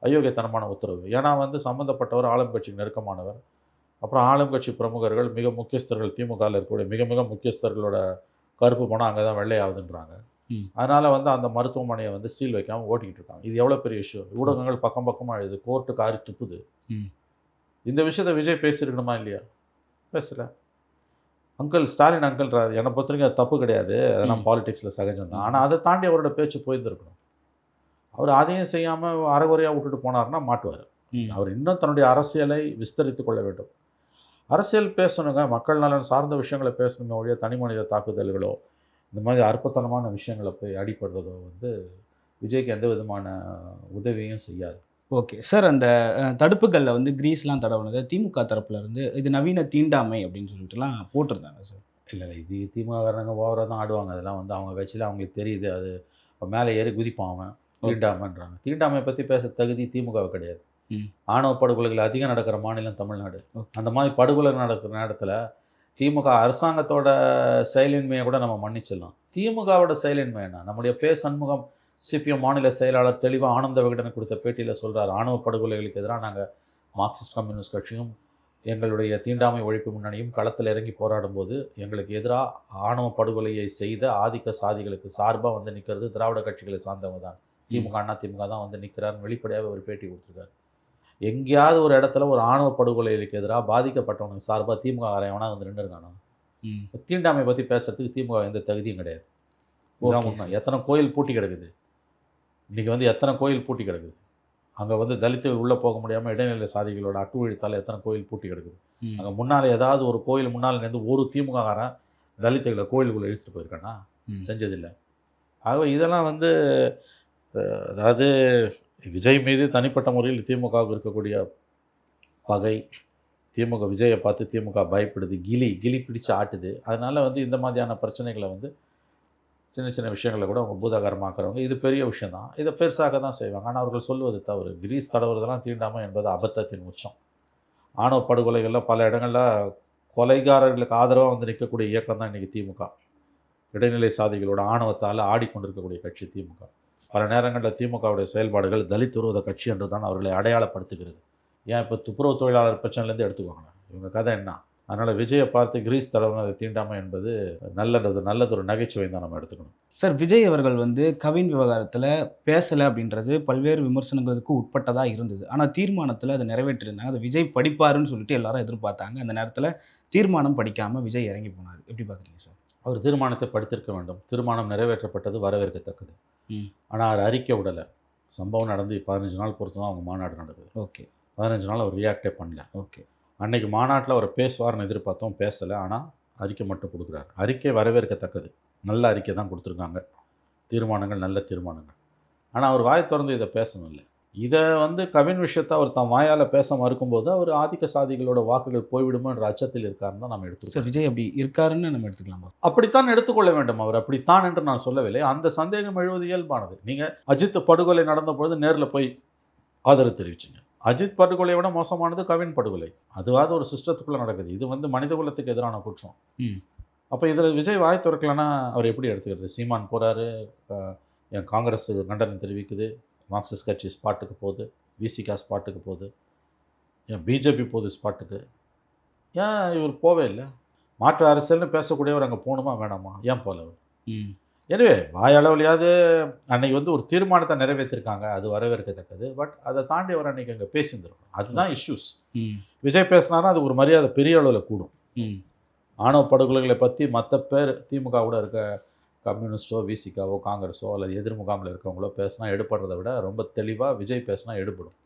அயோக்கியத்தனமான உத்தரவு. ஏன்னா வந்து சம்மந்தப்பட்டவர் ஆளும் கட்சிக்கு நெருக்கமானவர். அப்புறம் ஆளும் கட்சி பிரமுகர்கள் மிக முக்கியஸ்தர்கள் திமுகவில் இருக்கக்கூடிய மிக மிக முக்கியஸ்தர்களோட கருப்பு பணம் அங்கே தான் வெள்ளையாகுதுன்றாங்க. அதனால் வந்து அந்த மருத்துவமனையை வந்து சீல் வைக்காமல் ஓட்டிக்கிட்டு இருக்காங்க. இது எவ்வளோ பெரிய இஷ்யூ ஊடகங்கள் பக்கம் பக்கமாக எழுது. கோர்ட்டு காரி துப்புது. இந்த விஷயத்தை விஜய் பேசியிருக்கணுமா இல்லையா? பேசல. அங்கிள் ஸ்டாலின் அங்கிள் என்னை பொறுத்த வரைக்கும் அது தப்பு கிடையாது. அதெல்லாம். பாலிடிக்ஸில் சகஜம் தான். ம். ஆனால் அதை தாண்டி அவரோட பேச்சு போயிருந்திருக்கணும். அவர் அதையும் செய்யாமல் அறகுறையாக விட்டுட்டு போனார்னா மாட்டுவார். அவர் இன்னும் தன்னுடைய அரசியலை விஸ்தரித்து கொள்ள வேண்டும். அரசியல் பேசணுங்க. மக்கள் நலன் சார்ந்த விஷயங்களை பேசணுமே ஒழிய தனி மனித தாக்குதல்களோ இந்த மாதிரி அற்புதமான விஷயங்களை போய் அடிபடுறதோ வந்து விஜய்க்கு எந்த விதமான உதவியும் செய்யாது. ஓகே. சார் அந்த தடுப்புகளில் வந்து கிரீஸ்லாம் தடவுனது திமுக தரப்புல இருந்து இது நவீன தீண்டாமை அப்படின்னு சொல்லிட்டுலாம் போட்டிருந்தாங்க சார்? இல்லை இல்லை. இது திமுககாரங்க ஓவராக தான் ஆடுவாங்க. அதெல்லாம் வந்து அவங்க கட்சியில் அவங்களுக்கு தெரியுது. அது மேலே ஏறி குதிப்பான் அவன். தீண்டாமைன்றாங்க. தீண்டாமை பற்றி பேச தகுதி திமுக கிடையாது. ஆணவ படுகொலைகள் அதிகம் நடக்கிற மாநிலம் தமிழ்நாடு. அந்த மாதிரி படுகொலை நடக்கிற நேரத்தில் திமுக அரசாங்கத்தோட செயலின்மையை கூட நம்ம மன்னிச்சிடலாம். திமுகவோட செயலின்மை என்ன? நம்முடைய பே சண்முகம் சிபிஎம் மாநில செயலாளர் தெளிவாக ஆனந்த விகடனுக்கு கொடுத்த பேட்டியில் சொல்றார். ஆணவ படுகொலைகளுக்கு எதிராக நாங்கள் மார்க்சிஸ்ட் கம்யூனிஸ்ட் கட்சியும் எங்களுடைய தீண்டாமை ஒழிப்பு முன்னணியும் களத்தில் இறங்கி போராடும்போது எங்களுக்கு எதிராக ஆணவ படுகொலையை செய்த ஆதிக்க சாதிகளுக்கு சார்பாக வந்து நிற்கிறது திராவிட கட்சிகளை சார்ந்தவங்க தான். திமுக அண்ணா திமுக தான் வந்து நிற்கிறார் வெளிப்படையாக ஒரு பேட்டி கொடுத்துருக்காரு. எங்கேயாவது ஒரு இடத்துல ஒரு ஆணவ படுகொலைகளுக்கு எதிராக பாதிக்கப்பட்டவனுக்கு சார்பாக திமுக எவனா வந்து நின்று இருக்கானோ? தீண்டாமை பற்றி பேசுறதுக்கு திமுக எந்த தகுதியும் கிடையாது. எத்தனை கோயில் பூட்டி கிடக்குது. இன்னைக்கு வந்து எத்தனை கோயில் பூட்டி கிடக்குது? அங்கே வந்து தலித்துகள் உள்ளே போக முடியாமல் இடைநிலை சாதிகளோட அட்டுவழித்தால் எத்தனை கோயில் பூட்டி கிடக்குது? அங்கே முன்னால் ஏதாவது ஒரு கோயில் முன்னால் இருந்து ஒரு திமுககாரன் தலித்துகளை கோயிலுக்குள்ளே இழுத்துட்டு போயிருக்கானா? ம். செஞ்சதில்லை. ஆகவே இதெல்லாம் வந்து அதாவது விஜய் மீது தனிப்பட்ட முறையில் திமுகவுக்கு இருக்கக்கூடிய பகை திமுக விஜயை பார்த்து திமுக பயப்படுது கிலி கிலி பிடிச்சு ஆட்டுது. அதனால வந்து இந்த மாதிரியான பிரச்சனைகளை வந்து சின்ன சின்ன விஷயங்களை கூட அவங்க பூதாகரமாக்குறவங்க. இது பெரிய விஷயம்தான். இதை பெருசாக தான் செய்வாங்க. ஆனால் அவர்கள் சொல்லுவது தவறு. கிரீஸ் தடவுறதெல்லாம் தீண்டாமல் என்பது அபத்தத்தின் உச்சம். ஆணவ படுகொலைகளில் பல இடங்களில் கொலைகாரர்களுக்கு ஆதரவாக வந்து நிற்கக்கூடிய இயக்கம் தான் இன்றைக்கி திமுக. இடைநிலை சாதிகளோட ஆணவத்தால் ஆடிக்கொண்டிருக்கக்கூடிய கட்சி திமுக. பல நேரங்களில் திமுகவுடைய செயல்பாடுகள் தலித் விரோத கட்சி என்று தான் அவர்களை அடையாளப்படுத்துகிறது. ஏன் இப்போ துப்புரவு தொழிலாளர் பிரச்சனைலேருந்து எடுத்துக்கோங்களேன். இவங்க கதை என்ன? அதனால் விஜயை பார்த்து கிரீஸ் தடவை தீண்டாமை என்பது நல்லது நல்லதொரு நகைச்சுவை தான் நம்ம எடுத்துக்கணும். சார் விஜய் அவர்கள் வந்து கவின் விவகாரத்தில் பேசலை அப்படின்றது பல்வேறு விமர்சனங்களுக்கு உட்பட்டதாக இருந்தது. ஆனால் தீர்மானத்தில் அதை நிறைவேற்றிருந்தாங்க. அதை விஜய் படிப்பாருன்னு சொல்லிட்டு எல்லாரும் எதிர்பார்த்தாங்க. அந்த நேரத்தில் தீர்மானம் படிக்காமல் விஜய் இறங்கி போனார். எப்படி பார்க்குறீங்க சார்? அவர் தீர்மானத்தை படித்திருக்க வேண்டும். தீர்மானம் நிறைவேற்றப்பட்டது வரவேற்கத்தக்கது. ஆனால் அவர் அறிக்கை விடலை. சம்பவம் நடந்து பதினஞ்சு நாள் பொறுத்து தான் அவங்க மாநாடு நடக்குது. ஓகே. பதினஞ்சு நாள் அவர் ரியாக்டே பண்ணல. ஓகே. அன்னைக்கு மாநாட்டில் அவர் பேசுவார்னு எதிர்பார்த்தோம் பேசலை. ஆனால் அறிக்கை மட்டும் கொடுக்குறாரு. அறிக்கை வரவேற்கத்தக்கது. நல்ல அறிக்கை தான் கொடுத்துருக்காங்க. தீர்மானங்கள் நல்ல தீர்மானங்கள். ஆனால் அவர் வாய் திறந்து இதை பேசணும் இல்லை இதை வந்து கவின் விஷயத்தை அவர் தன் வாயால் பேச மறுக்கும்போது அவர் ஆதிக்க சாதிகளோட வாக்குகள் போய்விடுமோன்ற அச்சத்தில் இருக்காருன்னு தான் நம்ம எடுத்துக்கோம் சார் விஜய் அப்படி இருக்காருன்னு நம்ம எடுத்துக்கலாமா அப்படித்தான் எடுத்துக்கொள்ள வேண்டும் அவர். அப்படித்தான் என்று நான் சொல்லவில்லை. அந்த சந்தேகம் எழுவது இயல்பானது. நீங்கள் அஜித் படுகொலை நடந்த பொழுது நேரில் போய் ஆதரவு தெரிவிச்சிங்க. அஜித் படுகொலையை விட மோசமானது கவின் படுகொலை. அதுவாது ஒரு சிஸ்டத்துக்குள்ளே நடக்குது. இது வந்து மனித குலத்துக்கு எதிரான குற்றம். அப்போ இதில் விஜய் வாய் திறக்கலன்னா அவர் எப்படி எடுத்துக்கிறது? சீமான் போகிறாரு என் காங்கிரஸ் கண்டனம் தெரிவிக்குது. மார்க்சிஸ்ட் கட்சி ஸ்பாட்டுக்கு போகுது. விசிகா ஸ்பாட்டுக்கு போகுது. என் பிஜேபி போகுது ஸ்பாட்டுக்கு? ஏன் இவர் போவே இல்லை? மாற்று அரசியல்னு பேசக்கூடியவர் அங்கே போகணுமா? வேணாமா? ஏன் போகல அவர்? ம். எனவே வாயளவுலையாவது அன்னைக்கு வந்து ஒரு தீர்மானத்தை நிறைவேற்றிருக்காங்க. அது வரவேற்கத்தக்கது. பட் அதை தாண்டி அவர் அன்னைக்கு அங்கே பேசியிருந்திருக்கணும் அதுதான் இஷ்யூஸ் விஜய் பேசினாருன்னா அது ஒரு மரியாதை பெரிய அளவில் கூடும். ஆணவ படுகொலைகளை பற்றி மற்ற பேர் திமுக கூட இருக்க கம்யூனிஸ்டோ விசிகாவோ காங்கிரஸோ அல்லது எதிர்முகாமில் இருக்கவங்களோ பேசினா எடுப்படுறதை விட ரொம்ப தெளிவாக விஜய் பேசினா எடுபடும்.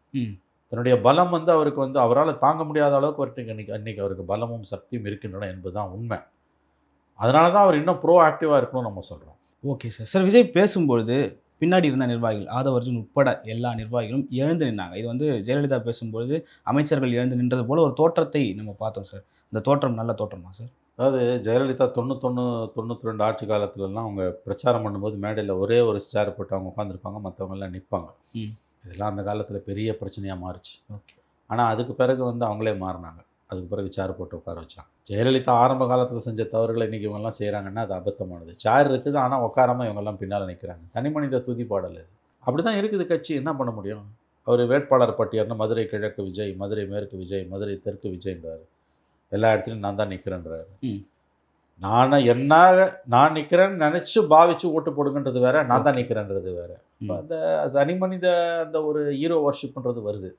தன்னுடைய பலம் வந்து அவருக்கு வந்து அவரால் தாங்க முடியாத அளவுக்கு அவர்கிட்ட இன்னைக்கு அன்னைக்கு அவருக்கு பலமும் சக்தியும் இருக்கின்றன என்பதுதான் உண்மை. அதனால தான் அவர் இன்னும் ப்ரோ ஆக்டிவாக இருக்கணும்னு நம்ம சொல்கிறோம் ஓகே சார் சார் விஜய் பேசும்பொழுது பின்னாடி இருந்த நிர்வாகிகள் ஆதவ அர்ஜுன் உட்பட எல்லா நிர்வாகிகளும் எழுந்து நின்னாங்க. இது வந்து ஜெயலலிதா பேசும்பொழுது அமைச்சர்கள் எழுந்து நின்றது போல ஒரு தோற்றத்தை நம்ம பார்த்தோம் சார் இந்த தோற்றம் நல்ல தோற்றமா சார் அதாவது ஜெயலலிதா தொண்ணூத்தொன்று தொண்ணூற்றி ரெண்டு ஆட்சி காலத்துலலாம் அவங்க பிரச்சாரம் பண்ணும்போது மேடையில் ஒரே ஒரு சேர் போட்டு அவங்க உட்காந்துருப்பாங்க மற்றவங்க எல்லாம் நிற்பாங்க. இதெல்லாம் அந்த காலத்தில் பெரிய பிரச்சனையாக மாறுச்சு. ஓகே ஆனால் அதுக்கு பிறகு வந்து அவங்களே மாறினாங்க. அதுக்கு பிறகு சேர் போட்டு உட்கார வச்சாங்க ஜெயலலிதா ஆரம்ப காலத்தில் செஞ்ச தவறுகளை இன்றைக்கி இவங்கெல்லாம் செய்கிறாங்கன்னா அது அபத்தமானது. சேர் இருக்குது ஆனால் உட்காராம இவங்கெல்லாம் பின்னால் நிற்கிறாங்க தனிமனித துதி பாடல் இது. அப்படி தான் இருக்குது கட்சி. என்ன பண்ண முடியும்? அவர் வேட்பாளர் பட்டியல்னு மதுரை கிழக்கு விஜய் மதுரை மேற்கு விஜய் மதுரை தெற்கு விஜய்ன்றாரு. எல்லா இடத்துலையும் நான் தான் நிற்கிறேன்றாரு. நான் என்னாக நான் நிற்கிறேன்னு நினச்சி பாவிச்சு ஓட்டு போடுங்கன்றது வேற நான் தான் நிற்கிறேன்றது வேற. அந்த தனி மனித அந்த ஒரு ஹீரோ வர்ஷிப்ன்றது வருது.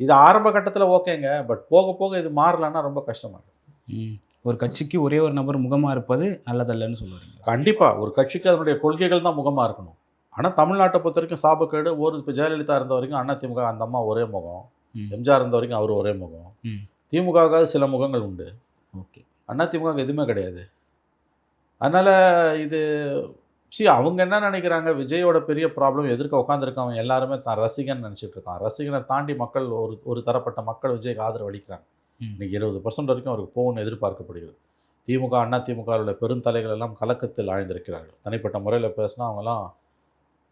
இது ஆரம்ப கட்டத்தில் ஓகேங்க. பட் போக போக இது மாறலன்னா ரொம்ப கஷ்டமா இருக்கு ம். ஒரு கட்சிக்கு ஒரே ஒரு நபர் முகமாக இருப்பது நல்லதல்லன்னு சொல்லுவாங்க. கண்டிப்பாக ஒரு கட்சிக்கு அதனுடைய கொள்கைகள் தான் முகமாக இருக்கணும். ஆனால் தமிழ்நாட்டை பொறுத்த வரைக்கும் சாபக்கேடு ஒரு இப்போ ஜெயலலிதா இருந்த வரைக்கும் அண்ணா திமுக அந்த அம்மா ஒரே முகம். எம்ஜிஆர் இருந்த வரைக்கும் அவர் ஒரே முகம். திமுகவுக்காக சில முகங்கள் உண்டு. ஓகே. அண்ணா திமுக எதுவுமே கிடையாது. அதனால் இது சி அவங்க என்ன நினைக்கிறாங்க? விஜயோட பெரிய ப்ராப்ளம் எதிர்க்க உட்காந்துருக்கவன் எல்லாருமே தான் ரசிகன் நினச்சிட்டு இருக்கான். ரசிகனை தாண்டி மக்கள் ஒரு ஒரு தரப்பட்ட மக்கள் விஜய்க்கு ஆதரவு அளிக்கிறாங்க. இன்னைக்கு இருபது பர்சன்ட் வரைக்கும் அவருக்கு போகணும்னு எதிர்பார்க்கப்படுகிறது. திமுக அண்ணா திமுகவில் பெருந்தலைகள் எல்லாம் கலக்கத்தில் ஆழ்ந்திருக்கிறார்கள். தனிப்பட்ட முறையில் பேசினா அவங்கலாம்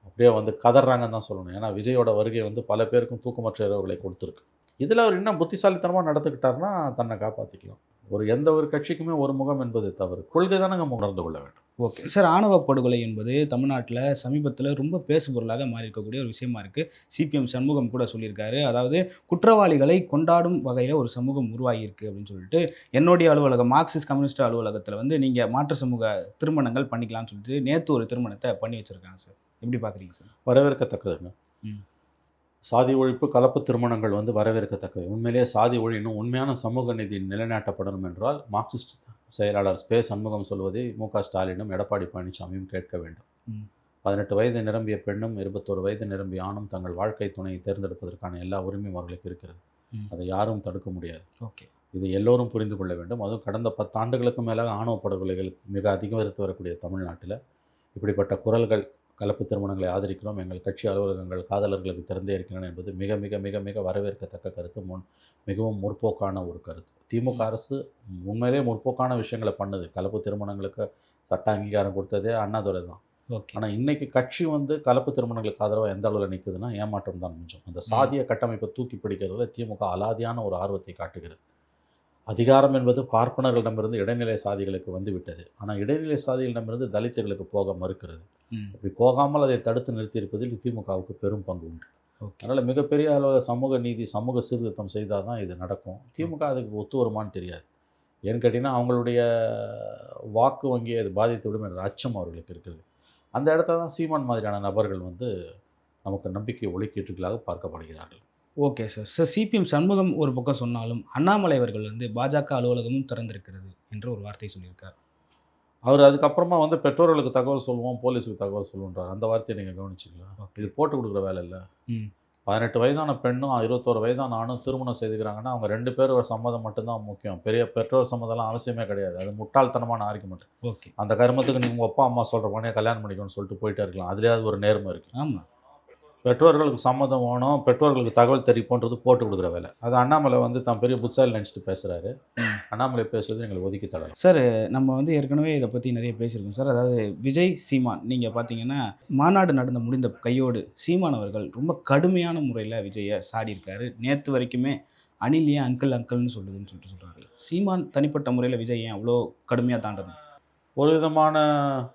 அப்படியே வந்து கதறாங்கன்னு தான் சொல்லணும். ஏன்னா விஜயோட வருகை வந்து பல பேருக்கும் தூக்கமற்ற இரவுகளை கொடுத்துருக்கு. இதில் அவர் இன்னும் புத்திசாலித்தனமாக நடந்துக்கிட்டாருன்னா தன்னை காப்பாற்றிக்கலாம் ஒரு எந்த ஒரு கட்சிக்குமே ஒரு முகம் என்பது தவறு. கொள்கை தானே நம்ம உணர்ந்து கொள்ள வேண்டும். ஓகே. சார் ஆணவ படுகொலை என்பது தமிழ்நாட்டில் சமீபத்தில் ரொம்ப பேசுபொருளாக மாறி இருக்கக்கூடிய ஒரு விஷயமா இருக்குது சிபிஎம் சண்முகம் கூட சொல்லியிருக்காரு. அதாவது குற்றவாளிகளை கொண்டாடும் வகையில் ஒரு சமூகம் உருவாகியிருக்கு அப்படின்னு சொல்லிட்டு என்னுடைய அலுவலகம் மார்க்சிஸ்ட் கம்யூனிஸ்ட் அலுவலகத்தில் வந்து நீங்கள் மாற்று சமூக திருமணங்கள் பண்ணிக்கலாம்னு சொல்லிட்டு நேற்று ஒரு திருமணத்தை பண்ணி வச்சுருக்காங்க சார். எப்படி பார்க்குறீங்க சார்? வரவேற்கத்தக்கதுங்க. ம். சாதி ஒழிப்பு கலப்பு திருமணங்கள் வந்து வரவேற்கத்தக்கது உண்மையிலேயே சாதி ஒழினும் உண்மையான சமூக நீதி நிலைநாட்டப்படணும் என்றால் மார்க்சிஸ்ட் செயலாளர் ஸ்பே சண்முகம் சொல்வதை மு க ஸ்டாலினும் எடப்பாடி பழனிசாமியும் கேட்க வேண்டும். பதினெட்டு வயது நிரம்பிய பெண்ணும் இருபத்தோரு வயது நிரம்பிய ஆணும் தங்கள் வாழ்க்கை துணையை தேர்ந்தெடுப்பதற்கான எல்லா உரிமையும் அவர்களுக்கு இருக்கிறது. அதை யாரும் தடுக்க முடியாது. ஓகே. இது எல்லோரும் புரிந்து கொள்ள வேண்டும். அதுவும் கடந்த பத்தாண்டுகளுக்கு மேலாக ஆணவ படுகொலைகள் மிக அதிகரித்து வரக்கூடிய தமிழ்நாட்டில் இப்படிப்பட்ட குரல்கள் கலப்பு திருமணங்களை ஆதரிக்கிறோம். எங்கள் கட்சி அலுவலகங்கள் காதலர்களுக்கு திறந்தே இருக்கின்றன என்பது மிக மிக மிக மிக வரவேற்கத்தக்க கருத்து. முன் மிகவும் முற்போக்கான ஒரு கருத்து. திமுக அரசு உண்மையிலே முற்போக்கான விஷயங்களை பண்ணுது. கலப்பு திருமணங்களுக்கு சட்ட அங்கீகாரம் கொடுத்ததே அண்ணாதுரை தான். ஓகே. ஆனால் இன்னைக்கு கட்சி வந்து கலப்பு திருமணங்களுக்கு ஆதரவாக எந்த அளவில் நிற்குதுன்னா ஏமாற்றம் தான் மிஞ்சம். அந்த சாதிய கட்டமைப்பை தூக்கி பிடிக்கிறதுல திமுக அலாதியான ஒரு ஆர்வத்தை காட்டுகிறது. அதிகாரம் என்பது பார்ப்பனர்களிடமிருந்து இடைநிலை சாதிகளுக்கு வந்து விட்டது ஆனால் இடைநிலை சாதிகளிடமிருந்து தலித்துகளுக்கு போக மறுக்கிறது. ம். அப்படி போகாமல் அதை தடுத்து நிறுத்தியிருப்பதில் திமுகவுக்கு பெரும் பங்கு உண்டு. அதனால் மிகப்பெரிய அளவில் சமூக நீதி சமூக சீர்திருத்தம் செய்தால் தான் இது நடக்கும். திமுக அதுக்கு ஒத்து வருமான்னு தெரியாது. ஏன்னு கேட்டிங்கன்னா அவங்களுடைய வாக்கு வங்கியை அது பாதித்து விடும் என்ற அச்சம் அவர்களுக்கு இருக்குது. அந்த இடத்துல தான் சீமான் மாதிரியான நபர்கள் வந்து நமக்கு நம்பிக்கை ஒளிக்கீட்டுகளாக பார்க்கப்படுகிறார்கள். Okay sir. Sir CPM Shanmugam ஒரு பக்கம் சொன்னாலும் அண்ணாமலை அவர்கள் வந்து பாஜக அலுவலகமும் திறந்திருக்கிறது என்று ஒரு வார்த்தை சொல்லியிருக்கார். அவர் அதுக்கப்புறமா வந்து பெற்றோர்களுக்கு தகவல் சொல்லுவோம் போலீஸுக்கு தகவல் சொல்லுன்றார் அந்த வார்த்தையை நீங்கள் கவனிச்சிங்களா? ஓகே. இது போட்டு கொடுக்குற வேலை இல்லை. ம். பதினெட்டு வயதான பெண்ணும் இருபத்தோரு வயதான ஆணும் திருமணம் செய்துக்கிறாங்கன்னா அவங்க ரெண்டு பேரோட சம்மதம் மட்டும்தான் முக்கியம். பெரிய பெற்றோர் சம்மதம்லாம் அவசியமே கிடையாது. அது முட்டாள்தனமான ஆர்குமெண்ட் ஓகே. அந்த கருமத்துக்கு நீங்கள் உங்கள் அப்பா அம்மா சொல்கிற உடனே கல்யாணம் பண்ணிக்கணும்னு சொல்லிட்டு போயிட்டே இருக்கலாம். அதுலேயாவது ஒரு நேர்மை இருக்குது ஆமாம் பெற்றோர்களுக்கு சம்மதம் வேணும் பெற்றோர்களுக்கு தகவல் தெரிவிப்போன்றது போட்டு கொடுக்குற வேலை. அது அண்ணாமலை வந்து தான் பெரிய புத்தால் நினச்சிட்டு பேசுகிறாரு அண்ணாமலை பேசுறது எங்களை ஒதுக்கி தரலாம் சார் நம்ம வந்து ஏற்கனவே இதை பற்றி நிறைய பேசியிருக்கோம் சார். அதாவது விஜய் சீமான் நீங்கள் பார்த்தீங்கன்னா மாநாடு நடந்த முடிந்த கையோடு சீமான் அவர்கள் ரொம்ப கடுமையான முறையில் விஜயை சாடியிருக்காரு. நேற்று வரைக்குமே அனில் ஏன் அங்கிள் அங்கிள்னு சொல்லுதுன்னு சொல்லிட்டு சொல்கிறாரு சீமான் தனிப்பட்ட முறையில் விஜய் ஏன் அவ்வளோ கடுமையாக தாண்டணும்? ஒரு விதமான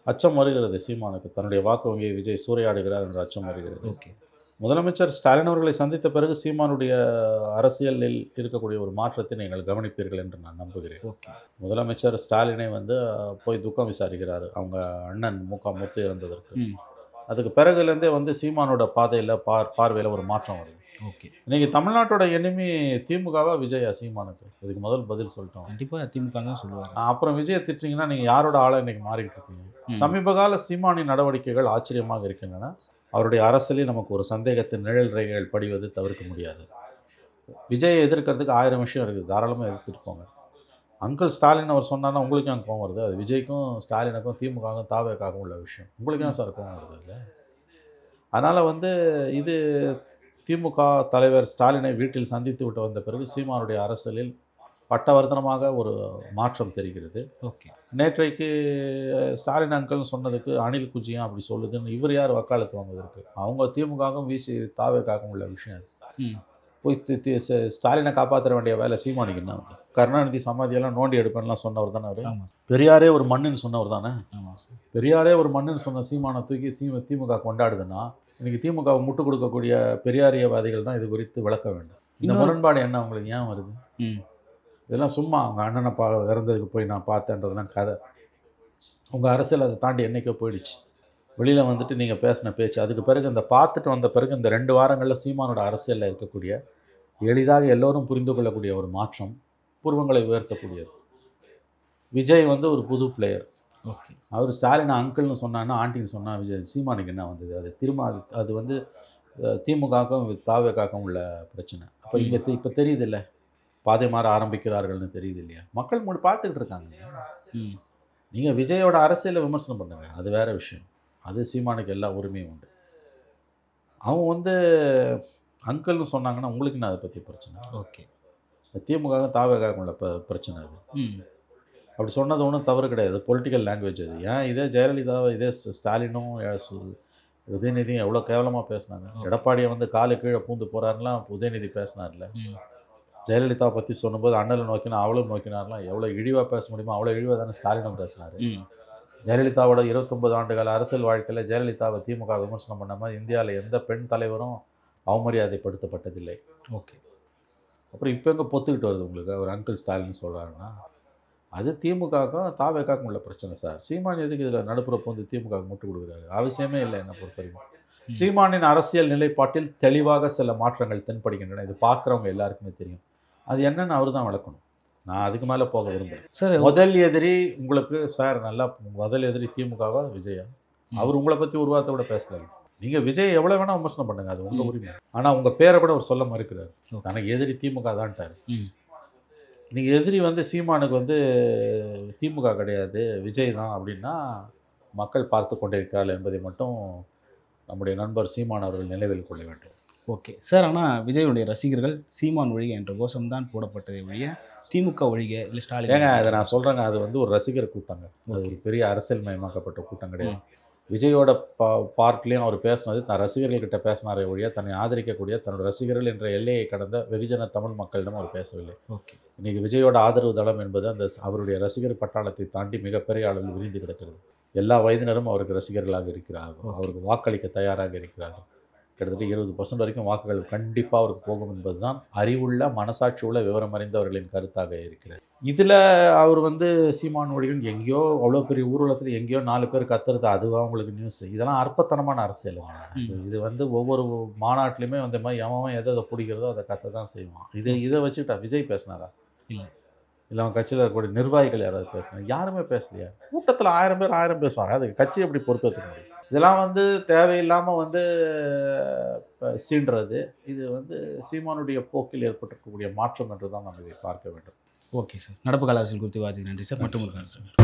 அச்சம் வருகிறது சீமானுக்கு. தன்னுடைய வாக்கு வங்கியை விஜய் சூறையாடுகிறார் என்ற அச்சம் வருகிறது. ஓகே. முதலமைச்சர் ஸ்டாலின் அவர்களை சந்தித்த பிறகு சீமானுடைய அரசியலில் இருக்கக்கூடிய ஒரு மாற்றத்தை நீங்கள் கவனிப்பீர்கள் என்று நான் நம்புகிறேன். முதலமைச்சர் ஸ்டாலினை வந்து போய் துக்கம் விசாரிக்கிறார். அவங்க அண்ணன் முக முத்து இறந்ததற்கு. ம். அதுக்கு பிறகுலேருந்தே வந்து சீமானோட பாதையில் பார் பார்வையில் ஒரு மாற்றம் வருது. ஓகே. இன்னைக்கு தமிழ்நாட்டோட எனிமி திமுகவா விஜயா சீமானுக்கு இதுக்கு முதல் பதில் சொல்லிட்டோம். கண்டிப்பாக திமுக தான் சொல்லுவார். அஹ், அப்புறம் விஜயை திட்டுறீங்கன்னா நீங்கள் யாரோட ஆளை இன்னைக்கு மாறிட்டு இருக்கீங்க? ம். சமீபகால சீமானின் நடவடிக்கைகள் ஆச்சரியமாக இருக்கின்றன. அவருடைய அரசியலில் நமக்கு ஒரு சந்தேகத்தின் நிழல் ரேகைகள் படிவது தவிர்க்க முடியாது. விஜயை எதிர்க்கிறதுக்கு ஆயிரம் விஷயம் இருக்குது. தாராளமாக எதிர்த்துட்டு போங்க. அங்கிள் ஸ்டாலின் அவர் சொன்னார்னா உங்களுக்கும் அங்கே கோவம் வருது. அது விஜய்க்கும் ஸ்டாலினுக்கும் திமுகவுக்கும் தாவேக்காகவும் உள்ள விஷயம். உங்களுக்கு ஏன் சார் கோவம் வருது இல்லை அதனால் வந்து இது திமுக தலைவர் ஸ்டாலினை வீட்டில் சந்தித்து விட்டு வந்த பிறகு சீமானுடைய அரசியலில் பட்டவர்த்தனமாக ஒரு மாற்றம் தெரிகிறது. ஓகே. நேற்றைக்கு ஸ்டாலின் அங்கிள்னு சொன்னதுக்கு அனில் குஜியா அப்படி சொல்லுதுன்னு இவர் யார் வக்காலத்து வாங்குவதற்கு அவங்க திமுகவும் வீசி தாவேக்காகவும் உள்ள விஷயம் போய் ஸ்டாலினை காப்பாற்ற வேண்டிய வேலை சீமானுக்கு என்ன வந்து? கருணாநிதி சமாதியெல்லாம் நோண்டி எடுப்பேன்லாம் சொன்னவர் தானே அவர்? பெரியாரே ஒரு மண்ணுன்னு சொன்னவர் தானே? பெரியாரே ஒரு மண்ணுன்னு சொன்ன சீமானை தூக்கி சீ திமுக கொண்டாடுதுன்னா இன்னைக்கு திமுக முட்டு கொடுக்கக்கூடிய பெரியாரியவாதிகள் தான் இது குறித்து விளக்க வேண்டும். இந்த முரண்பாடு என்ன உங்களுக்கு ஏன் வருது? இதெல்லாம் சும்மா அவங்க அண்ணனை பா இறந்ததுக்கு போய் நான் பார்த்தேன்றதெல்லாம் கதை. உங்கள் அரசியல் அதை தாண்டி என்னைக்கோ போயிடுச்சு. வெளியில் வந்துட்டு நீங்கள் பேசின பேச்சு அதுக்கு பிறகு இந்த பார்த்துட்டு வந்த பிறகு இந்த ரெண்டு வாரங்களில் சீமானோட அரசியலில் இருக்கக்கூடிய எளிதாக எல்லோரும் புரிந்து கொள்ளக்கூடிய ஒரு மாற்றம் பூர்வங்களை உயர்த்தக்கூடியது. விஜய் வந்து ஒரு புது பிளேயர் அவர் ஸ்டாலின் அங்கிள்னு சொன்னான்னா ஆண்டின்னு சொன்னா விஜய் சீமானுக்கு என்ன வந்தது? அது திரும்ப அது அது வந்து திமுகவுக்கும் தாவேக்காக்கும் உள்ள பிரச்சனை. அப்போ இங்கே இப்போ தெரியுது இல்லை பாதை மாற ஆரம்பிக்கிறார்கள்னு தெரியுது இல்லையா மக்கள் முடி பார்த்துக்கிட்டு இருக்காங்க. நீங்கள் விஜயோட அரசியலை விமர்சனம் பண்ணுங்க. அது வேற விஷயம். அது சீமானுக்கு எல்லா உரிமையும் உண்டு. அவங்க வந்து அங்கிள்னு சொன்னாங்கன்னா உங்களுக்கு என்ன அதை பற்றி பிரச்சனை? ஓகே. திமுக தாவேக்காக்கும் உள்ள பிரச்சனை அது. அப்படி சொன்னது ஒன்றும் தவறு கிடையாது. பொலிட்டிக்கல் லாங்குவேஜ் அது. ஏன்? இதே ஜெயலலிதாவை இதே ஸ்டாலினும் உதயநிதியும் எவ்வளோ கேவலமாக பேசினாங்க. எடப்பாடியை வந்து காலு கீழே பூந்து போகிறாருலாம் உதயநிதி பேசினார்ல. ம். ஜெயலலிதா பற்றி சொன்னபோது அண்ணலை நோக்கினா அவளும் நோக்கினார்லாம் எவ்வளோ இழிவாக பேச முடியுமோ அவ்வளோ இழிவாக தானே ஸ்டாலினும் பேசினார். ஜெயலலிதாவோட இருபத்தொன்பது ஆண்டுகால அரசியல் வாழ்க்கையில் ஜெயலலிதாவை திமுக விமர்சனம் பண்ணாமல் இந்தியாவில் எந்த பெண் தலைவரும் அவமரியாதைப்படுத்தப்பட்டதில்லை. ஓகே. அப்புறம் இப்போ எங்கே பொத்துக்கிட்டு வருது உங்களுக்கு? ஒரு அங்கிள் ஸ்டாலின் சொல்கிறாருன்னா அது திமுகவுக்கும் தாவேக்காக்கும் உள்ள பிரச்சனை சார். சீமான் எதுக்கு இதில் நடுப்புற வந்து திமுக முட்டு கொடுக்குறாரு? அவசியமே இல்லை என்னை பொறுத்த வரைக்கும் ம். சீமானின் அரசியல் நிலைப்பாட்டில் தெளிவாக சில மாற்றங்கள் தென்படுகின்றன. இது பார்க்குறவங்க எல்லாருக்குமே தெரியும். அது என்னன்னு அவர் தான் விளக்கணும். நான் அதுக்கு மேலே போக விரும்புகிறேன் சார் முதல் எதிரி உங்களுக்கு சார் நல்லா முதல் எதிரி திமுகவா விஜயா? அவர் உங்களை பற்றி ஒரு வார்த்தை கூட பேசல நீங்கள் விஜய் எவ்வளோ வேணால் விமர்சனம் பண்ணுங்க அது உங்கள். உரிமை. ஆனால் உங்கள் பேரை கூட அவர் சொல்ல மறுக்கிறார். தனக்கு எதிரி திமுக தான்ட்டார் நீங்கள் எதிரி வந்து சீமானுக்கு வந்து திமுக கிடையாது விஜய் தான் அப்படின்னா மக்கள் பார்த்து கொண்டிருக்கிறார்கள் என்பதை மட்டும் நம்முடைய நண்பர் சீமான் அவர்கள் நினைவில் கொள்ள வேண்டும். ஓகே. சார் ஆனால் விஜயுடைய ரசிகர்கள் சீமான் ஒழிக என்ற கோஷம்தான் போடப்பட்டதை ஒழிய திமுக ஒழிக இல்லை ஸ்டாலின் ஏங்க அதை நான் சொல்கிறேங்க அது வந்து ஒரு ரசிகர் கூட்டங்க. அது ஒரு பெரிய அரசியல் மயமாக்கப்பட்ட கூட்டம் கிடையாது. விஜயோட பா பார்ட்லேயும் அவர் பேசினது தன் ரசிகர்கள்கிட்ட பேசினாரே ஒழிய தன்னை ஆதரிக்கக்கூடிய தன்னோட ரசிகர்கள் என்ற எல்லையை கடந்த வெகுஜன தமிழ் மக்களிடம் அவர் பேசவில்லை. ஓகே. இன்னைக்கு விஜயோட ஆதரவு தளம் என்பது அந்த அவருடைய ரசிகர் பட்டாளத்தை தாண்டி மிகப்பெரிய அளவில் விரிந்து கிடக்கிறது. எல்லா வயதினரும் அவருக்கு ரசிகர்களாக இருக்கிறார்கள். அவருக்கு வாக்களிக்க தயாராக இருக்கிறார்கள். கிட்டத்தட்ட இருபது பர்சன்ட் வரைக்கும் வாக்குகள் கண்டிப்பாக அவருக்கு போகும் என்பதுதான் அறிவுள்ள மனசாட்சி உள்ள விவரம் அறிந்தவர்களின் கருத்தாக இருக்கிறது. இதில் அவர் வந்து சீமான் ஒழிகள் எங்கேயோ அவ்வளோ பெரிய ஊர்வலத்தில் எங்கேயோ நாலு பேர் கத்துறது அதுவா உங்களுக்கு நியூஸ் இதெல்லாம் அற்பத்தனமான அரசியலுங்க. இது இது வந்து ஒவ்வொரு மாநாட்டிலையுமே வந்து மாதிரி எவன் எதை எதை பிடிக்கிறதோ அதை கத்த தான் செய்வான். இது இதை வச்சுக்கிட்டா விஜய் பேசினாரா? இல்ல. இல்லை அவன் கட்சியில் இருக்கக்கூடிய நிர்வாகிகள் யாராவது பேசினாங்க? யாருமே பேசலையா? கூட்டத்தில் ஆயிரம் பேர் ஆயிரம் பேசுவாங்க. அது கட்சி எப்படி பொறுப்பேற்றுக்க முடியும்? இதெல்லாம் வந்து தேவையில்லாமல் வந்து சீண்டுறது இது வந்து சீமானுடைய போக்கில் ஏற்பட்டிருக்கக்கூடிய மாற்றம் என்று தான் நம்ம இதை பார்க்க வேண்டும். Okay sir. நடப்பு கால அரசியல் குறித்து வாஜி நன்றி சார். ஒரு கருத்து சார்.